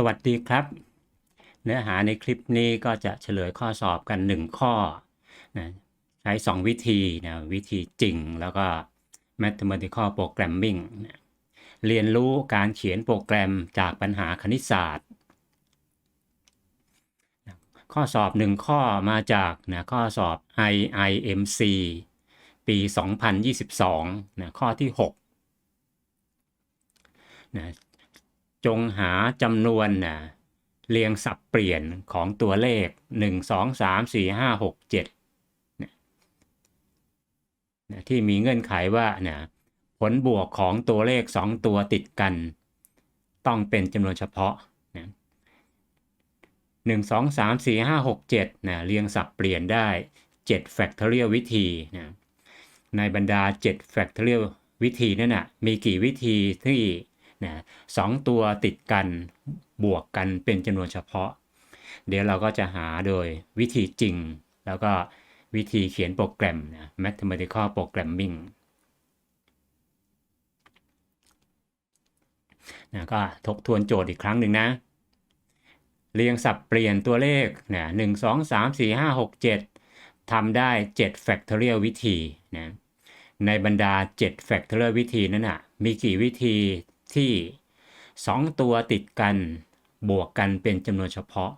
สวัสดีครับ เนื้อหาในคลิปนี้ก็จะเฉลยข้อสอบกัน 1 ข้อนะใช้ 2 วิธีนะวิธีจริงแล้วก็ mathematical programming นะเรียนรู้การเขียนโปรแกรมจากปัญหาคณิตศาสตร์นะข้อสอบ 1 ข้อมาจากนะข้อสอบ IIMC ปี 2022นะข้อที่6นะ จงหาจำนวนนะเรียงสับเปลี่ยนของตัวเลข 1 2 3 4 5 6 7นะนะที่มีเงื่อนไขว่านะผลบวกของตัวเลข 2 ตัวติดกัน ต้องเป็นจำนวนเฉพาะนะ1 2 3 4 5 6 7นะเรียงสับเปลี่ยนได้ 7 factorial วิธีนะในบรรดา 7 factorial วิธีนั่นนะมีกี่วิธีที่ นะสองตัวติดกันบวกกันเป็นจำนวนเฉพาะ เดี๋ยวเราก็จะหาโดยวิธีจริง แล้วก็วิธีเขียนโปรแกรมนะ mathematical programming นะก็ทบทวนโจทย์อีกครั้งหนึ่งนะ เรียงสับเปลี่ยนตัวเลขนะหนึ่งสองสามสี่ห้าหกเจ็ดทำได้ 7 factorial วิธีนะในบรรดา 7 factorial วิธีนั้นนะมีกี่วิธี ที่2ตัวติดกันบวกกันเป็นจำนวนเฉพาะ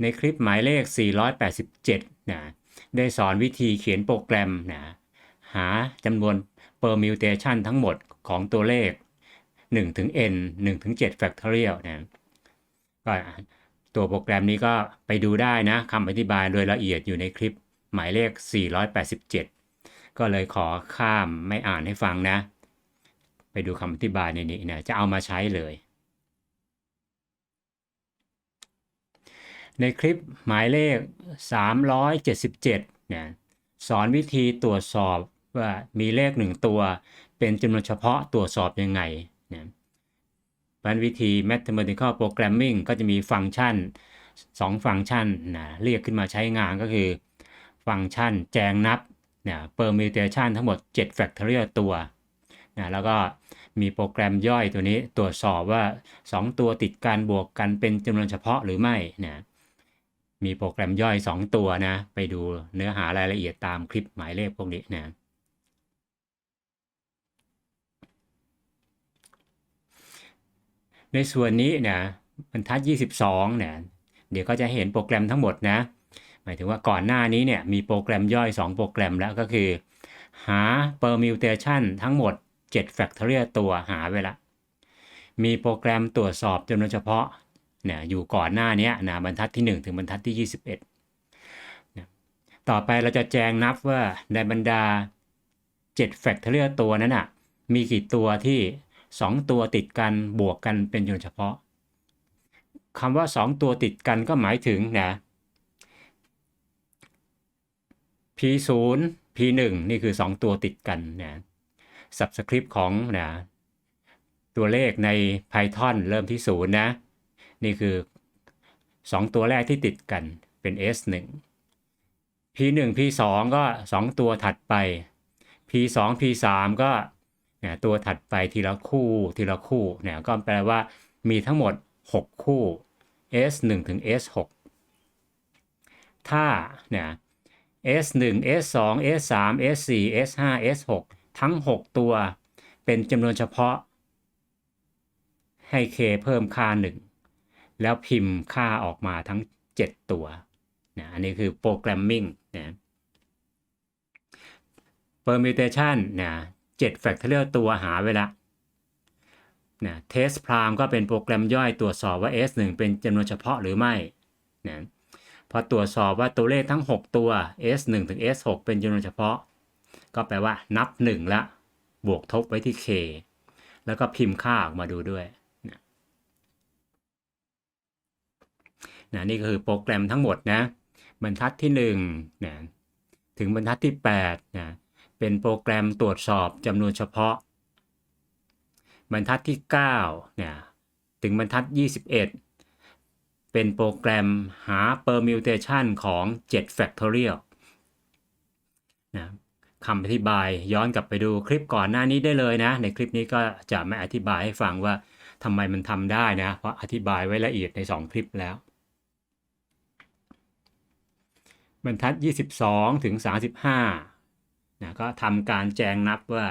ในคลิปหมายเลข 487 นะ ได้สอนวิธีเขียนโปรแกรมนะ หาจำนวน permutation ทั้งหมดของตัวเลข 1 ถึง n 1 ถึง 7 factorial นะ ก็ตัวโปรแกรมนี้ก็ไปดูได้นะคำอธิบายโดยละเอียดอยู่ในคลิปหมายเลข 487 ก็เลยขอข้ามไม่อ่านให้ฟังนะ ไปดูคำอธิบายในนี้นะจะเอามาใช้เลย ในคลิปหมายเลข 377เนี่ยสอนวิธีตรวจสอบว่ามีเลขหนึ่งตัว เป็นจำนวนเฉพาะตรวจสอบยังไงเนี่ยบันวิธี mathematical programming ก็จะมีฟังก์ชัน 2 ฟังก์ชันนะเรียกขึ้นมาใช้งานก็คือ ฟังก์ชันแจงนับเนี่ย permutation ทั้งหมด 7 factorial ตัว นะแล้วก็มีโปรแกรมย่อยตัวนี้ตรวจสอบว่า 2 ตัวติดกันบวกกันเป็นจำนวนเฉพาะหรือไม่นะมีโปรแกรมย่อย 2 ตัวนะ ไปดูเนื้อหารายละเอียดตามคลิปหมายเลขพวกนี้นะในส่วนนี้นะบรรทัด 22เนี่ยเดี๋ยวก็จะเห็นโปรแกรมทั้งหมดนะ หมายถึงว่าก่อนหน้านี้เนี่ยมีโปรแกรมย่อย 2 โปรแกรมแล้วก็คือ หา permutation ทั้งหมด 7 factorial ตัวหาไว้ละ มีโปรแกรมตรวจสอบจำนวนเฉพาะเนี่ยอยู่ก่อนหน้านี้นะบรรทัดที่ 1 ถึงบรรทัดที่ 21นะต่อไปเราจะแจงนับว่าในบรรดา 7 factorial ตัวนั้นนะมีกี่ตัวที่ 2 ตัวติดกันบวกกันเป็นจำนวนเฉพาะคำว่า 2 ตัวติดกันก็หมายถึงนะ p0 p1 นี่คือ 2 ตัวติดกันนะ subscript ของนะตัวเลขใน Python เริ่มที่ 0 นะ นี่คือ 2 ตัวแรกที่ติดกันเป็น s1 p1 p2 ก็ 2 ตัวถัดไป p2 p3 ก็เนี่ยตัวถัดไปทีละคู่ทีละคู่เนี่ยก็แปลว่ามีทั้งหมด 6 คู่ s1 ถึง s6 ถ้าเนี่ย s1 s2 s3 s4 s5 s6 ทั้ง 6 ตัว เป็นจำนวนเฉพาะ ให้ k เพิ่มค่า 1 แล้วพิมพ์ค่าออกมาทั้ง 7 ตัวนะอันนี้คือโปรแกรมมิ่งนะ permutation นะ7 factorial ตัวหาไว้ละนะ test prime ก็เป็นโปรแกรมย่อยตรวจสอบว่า s1 เป็นจำนวนเฉพาะหรือไม่นะพอตรวจสอบว่าตัวเลขทั้ง 6 ตัว s1 ถึง s6 เป็นจำนวนเฉพาะ ก็แปลว่านับ1ละ บวกทบไว้ที่ k แล้วก็พิมพ์ค่าออกมาดูด้วยนะนะนี่คือโปรแกรมทั้งหมดนะบรรทัดที่1นะถึงบรรทัดที่8นะเป็นโปรแกรมตรวจสอบจำนวนเฉพาะ บรรทัดที่9เนี่ยถึงบรรทัด 21 เป็นโปรแกรมหา permutation ของ 7 factorial นะ คำอธิบายย้อนกลับไปดูคลิปก่อนหน้านี้ได้เลยนะ ในคลิปนี้ก็จะไม่อธิบายให้ฟังว่าทำไมมันทำได้นะ เพราะอธิบายไว้ละเอียดใน 2 คลิปแล้ว บรรทัด 22 ถึง 35นะก็ทำการแจงนับว่า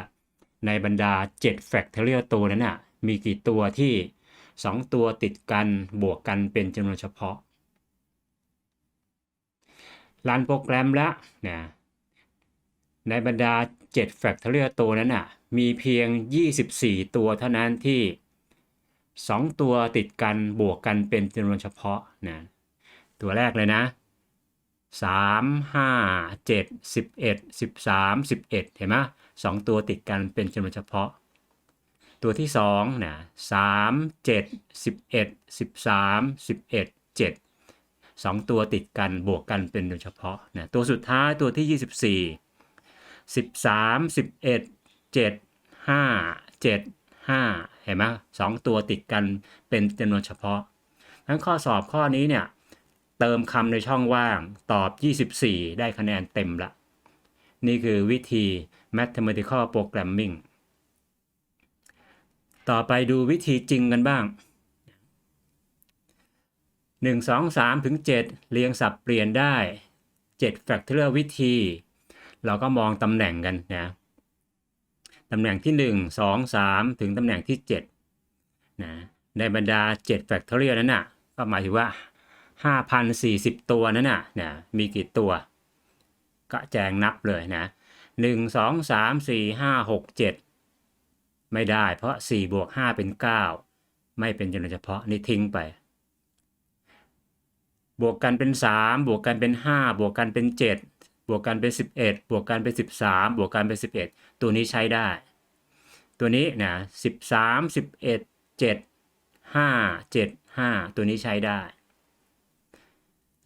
ในบรรดา 7 factorial ตัวนั้นนะ่ะมีกี่ตัวที่ 2 ตัวติดกันบวกกันเป็นจำนวนเฉพาะรันโปรแกรมแล้วนะ ในบรรดา7 factorial ตัวนั้นน่ะมีเพียง 24 ตัวเท่านั้นที่ 2 ตัวติดกันบวกกันเป็นจำนวนเฉพาะนะตัวแรกเลยนะ3 5 7 11 13 11เห็นไหมสองตัวติดกันเป็นจำนวนเฉพาะ ตัวที่2นะ3 7 11 13 11 7 2ตัวติดกันบวกกันเป็นโดยเฉพาะนะตัวสุดท้ายตัวที่ 24 13 11 7 5 7 5เจ็ดห้าเจ็ดห้าเห็นไหมสองตัวติดกันเป็นจำนวนเฉพาะทั้นข้อสอบข้อนี้เนี่ยเติมคำในช่องว่างตอบ 24 ได้คะแนนเต็มละ นี่คือวิธี mathematical programming ต่อไปดูวิธีจริงกันบ้าง 1 2 3 ถึง 7 เรียงสับเปลี่ยนได้ 7 factorial วิธี เราก็มองตำแหน่งกันนะตำแหน่งที่ 1 2 3 ถึงตำแหน่งที่7นะในบรรดา7 factorial นั้นนะ่ะก็หมายถึงว่า 5,040 ตัวนั้นน่ะนะมีกี่ตัว ก็แจงนับเลยนะ 1 2 3 4 5 6 7 ไม่ได้เพราะ 4 บวก 5 เป็น 9 ไม่เป็นจำนวนเฉพาะนี่ทิ้งไป บวกกันเป็น 3 บวกกันเป็น 5 บวกกันเป็น 7 วกกันเป็น 11 บวกกันเป็น 13 บวกกันเป็น 11 ตัวนี้ใช้ได้ ตัวนี้นะ13 11 7 5 7 5 ตัวนี้ใช้ได้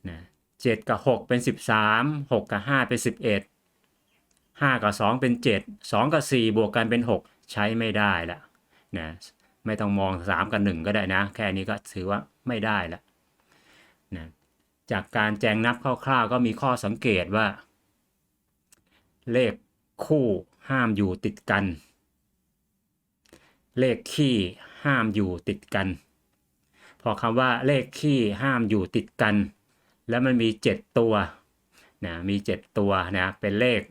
นะ7กับ 6 เป็น 13 6 กับ 5 เป็น 11 5 กับ 2 เป็น 7 2 กับ 4 บวกกันเป็น 6 ใช้ไม่ได้ละนะไม่ต้องมอง 3 กับ 1 ก็ได้นะ แค่นี้ก็ถือว่าไม่ได้ละนะจากการแจงนับคร่าวๆก็มีข้อสังเกตว่า เลขคู่ห้ามอยู่ติดกัน เลขคี่ห้ามอยู่ติดกัน พอคำว่าเลขคี่ห้ามอยู่ติดกัน แล้วมันมี7ตัวนะมี7ตัวนะเป็นเลข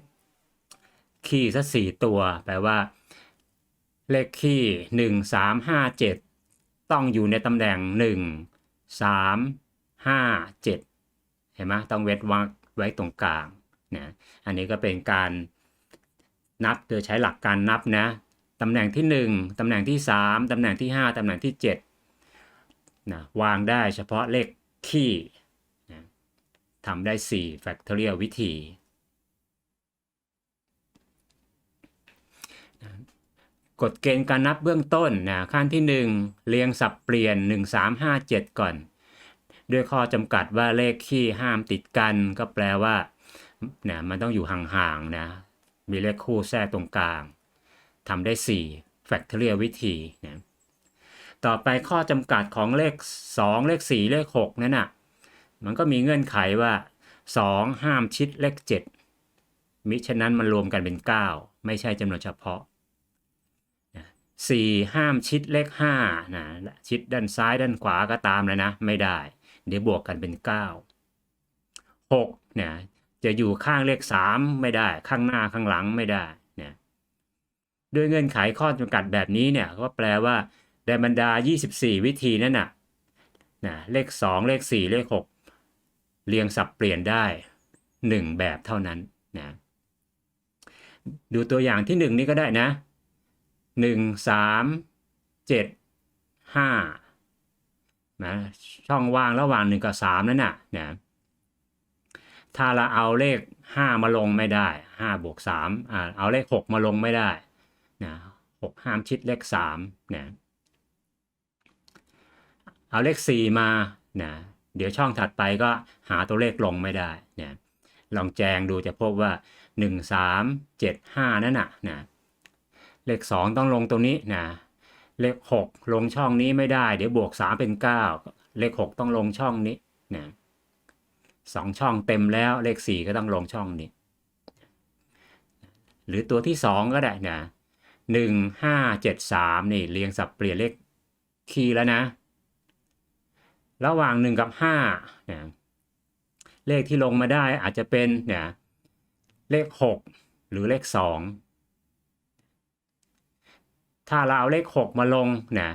คี่สักสี่ตัวแปลว่า เลขคี่หนึ่งสามห้าเจ็ดต้องอยู่ในตำแหน่งหนึ่งสามห้าเจ็ดเห็นไหมต้องเวทวรรคไว้ตรงกลาง นะอันนี้ก็เป็นการนับโดยใช้หลักการนับนะตำแหน่งที่ 1ตำแหน่งที่ 3ตำแหน่งที่ 5ตำแหน่งที่7นะวางได้เฉพาะเลขคี่นะทำได้ 4 factorial วิธีกฎเกณฑ์การนับเบื้องต้นนะขั้นที่ 1 เรียงสับเปลี่ยน 1 3 5 7 ก่อน ด้วยข้อจำกัดว่าเลขคี่ห้ามติดกัน ก็แปลว่า นะมันต้องอยู่ห่างๆนะ มีเลขคู่แทรกตรงกลางทำได้ 4 factorial วิธีนะต่อไปข้อจำกัดของเลข 2 เลข 4 เลข 6 นั่นน่ะมันก็มีเงื่อนไขว่า 2 ห้ามชิดเลข 7 มิฉะนั้นมันรวมกันเป็น 9 ไม่ใช่จำนวนเฉพาะ4ห้ามชิดเลข5นะชิดด้านซ้ายด้านขวาก็ตามแล้วนะ ไม่ได้ เดี๋ยวบวกกันเป็น9 6เนี่ย จะอยู่ข้างเลข3ไม่ได้ ข้างหน้าข้างหลังไม่ได้เนี่ยด้วยเงื่อนไขข้อจำกัดแบบนี้เนี่ยก็แปลว่าในบรรดา 24 วิธีนั่นน่ะนะเลข 2 เลข 4 เลข 6 เรียงสับเปลี่ยนได้ 1 แบบเท่านั้นนะดูตัวอย่างที่ 1 นี้ก็ได้นะ 1 3 7 5นะช่องว่างระหว่าง 1 กับ 3 นั่นน่ะนะ ถ้าเราเอาเลข 5 มาลงไม่ได้5บวก3อ่าเอาเลข 6 มาลงไม่ได้นะ6ห้ามชิดเลข3นะเอาเลข 4 มานะเดี๋ยวช่องถัดไปก็หาตัวเลขลงไม่ได้นะลองแจงดูจะพบว่า 1 3 7 5 นั่นน่ะนะเลข 2 ต้องลงตรงนี้นะเลข 6 ลงช่องนี้ไม่ได้ เดี๋ยวบวก 3 เป็น 9 เลข 6 ต้องลงช่องนี้นะ สองช่องเต็มแล้วเลขสี่ก็ต้องลงช่องนี้ หรือตัวที่สองก็ได้นะหนึ่งห้าเจ็ดสามนี่เรียงสับเปลี่ยนเลขคีย์แล้วนะ ระหว่างหนึ่งกับห้าเนี่ยเลขที่ลงมาได้อาจจะเป็นเนี่ยเลขหกหรือเลขสองถ้าเราเอาเลขหกมาลงเนี่ย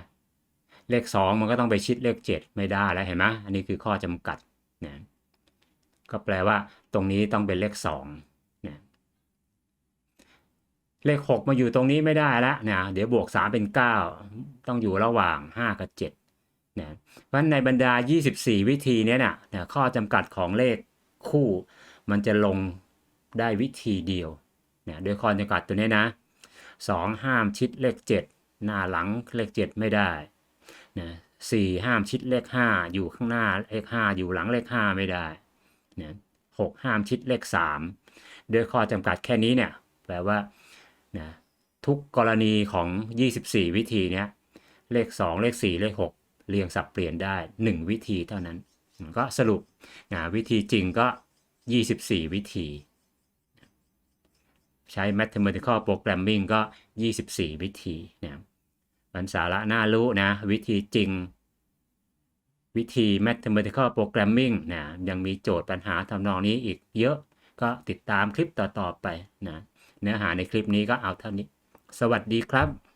เลขสองมันก็ต้องไปชิดเลขเจ็ดไม่ได้แล้วเห็นไหมอันนี้คือข้อจำกัดเนี่ย ก็แปลว่าตรงนี้ต้องเป็นเลขสองเนี่ยเลขหกมาอยู่ตรงนี้ไม่ได้แล้วนี่ยเดี๋ยวบวกสามเป็นเก้าต้องอยู่ระหว่างห้ากับเจ็ดเนี่ยเพราะฉะนั้นในบรรดา 24 วิธีเนี้ยน่ะนี่ยข้อจำกัดของเลขคู่ มันจะลงได้วิธีเดียวเนี่ยด้วยข้อจำกัดตัวนี้นะสองห้ามชิดเลขเจ็ดหน้าหลังเลขเจ็ดไม่ได้นะสี่ห้ามชิดเลขห้าอยู่ข้างหน้าเลขห้าอยู่หลังเลขห้าไม่ได้ นะหกห้ามชิดเลขสามด้วยข้อจำกัดแค่นี้เนี่ยแปลว่านะทุกกรณีของ 24 วิธีเนี้ยเลข 2 เลข 4 เลข 6 เรียงสับเปลี่ยนได้ 1 วิธีเท่านั้น ก็สรุปนะวิธีจริงก็ 24 วิธี ใช้ mathematical programming ก็ 24 วิธีนะมันสาระน่ารู้นะ วิธีจริง วิธี mathematical programming นะยังมีโจทย์ปัญหาทำนองนี้อีกเยอะ ก็ติดตามคลิปต่อๆไปนะเนื้อหาในคลิปนี้ก็เอาเท่านี้ สวัสดีครับ